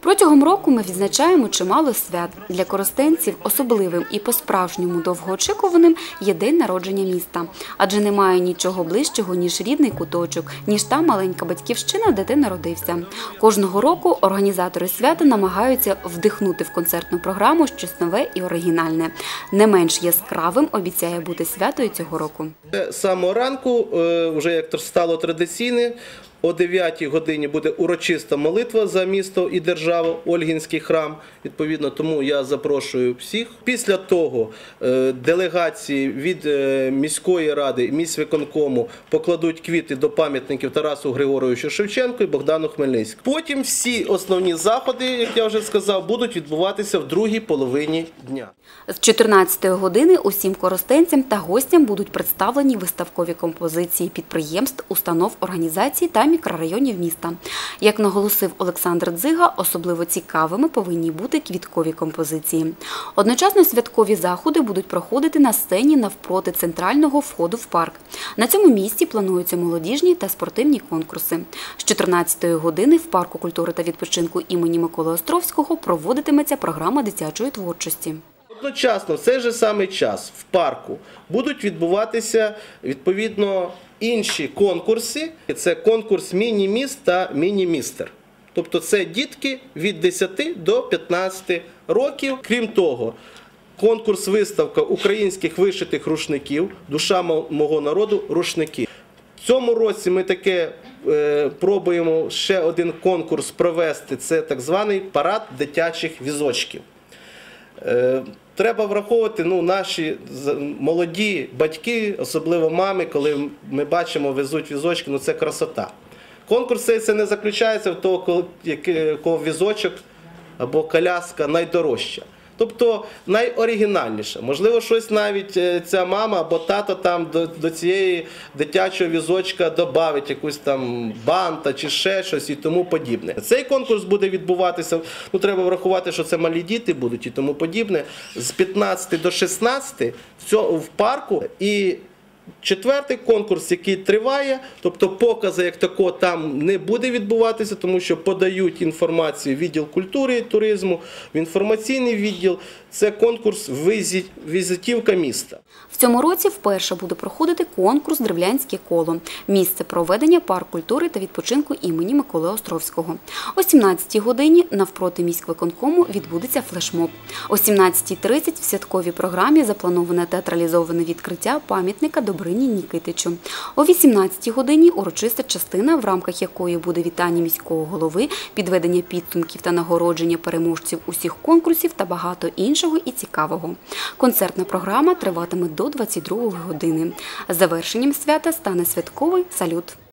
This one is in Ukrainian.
Протягом року ми відзначаємо чимало свят. Для коростенців особливим і по-справжньому довгоочікуваним є день народження міста. Адже немає нічого ближчого, ніж рідний куточок, ніж та маленька батьківщина, де ти народився. Кожного року організатори свята намагаються вдихнути в концертну програму щось нове і оригінальне. Не менш яскравим обіцяє бути свято і цього року. З самого ранку, е, вже як стало традиційне, о 9 годині буде урочиста молитва за місто і державу, Ольгінський храм. Відповідно, тому я запрошую всіх. Після того е, делегації від е, міської ради, міськвиконкому покладуть квіти до пам'ятників Тарасу Григоровичу Шевченку і Богдану Хмельницькому. Потім всі основні заходи, як я вже сказав, будуть відбуватися в другій половині дня. З 14 години усім коростенцям та гостям будуть представлені виставкові композиції підприємств, установ, організацій та мікрорайонів міста. Як наголосив Олександр Дзига, особливо цікавими повинні бути квіткові композиції. Одночасно святкові заходи будуть проходити на сцені навпроти центрального входу в парк. На цьому місці плануються молодіжні та спортивні конкурси. З 14-ї години в парку культури та відпочинку імені Миколи Островського проводитиметься програма дитячої творчості. Одночасно, в цей же самий час в парку будуть відбуватися відповідно інші конкурси. Це конкурс міні-міст та міні-містер. Тобто це дітки від 10 до 15 років. Крім того, конкурс виставка українських вишитих рушників, душа мого народу рушники. В цьому році ми таке е, пробуємо ще один конкурс провести. Це так званий парад дитячих візочків. Е, Треба враховувати ну, наші молоді батьки, особливо мами, коли ми бачимо, везуть візочки, ну це красота. Конкурс цей це не заключається в того, кого візочок або коляска найдорожча. Тобто найоригінальніше. Можливо, щось навіть е, ця мама або тато там до, до цієї дитячого візочка додавить якусь там банта чи ще щось і тому подібне. Цей конкурс буде відбуватися. Ну треба врахувати, що це малі діти будуть і тому подібне. З 15 до 16 в парку і. Четвертий конкурс, який триває, тобто покази як такого там не буде відбуватися, тому що подають інформацію відділ культури і туризму, в інформаційний відділ. Це конкурс візитівка міста. В цьому році вперше буде проходити конкурс Древлянське коло місце проведення парк культури та відпочинку імені Миколи Островського. О 17-й годині навпроти міськвиконкому відбудеться флешмоб. О 17.30 в святковій програмі заплановане театралізоване відкриття пам'ятника Добрині Нікитичу. О 18 годині урочиста частина, в рамках якої буде вітання міського голови, підведення підсумків та нагородження переможців усіх конкурсів та багато іншого і цікавого. Концертна програма триватиме до 22 години. Завершенням свята стане святковий салют.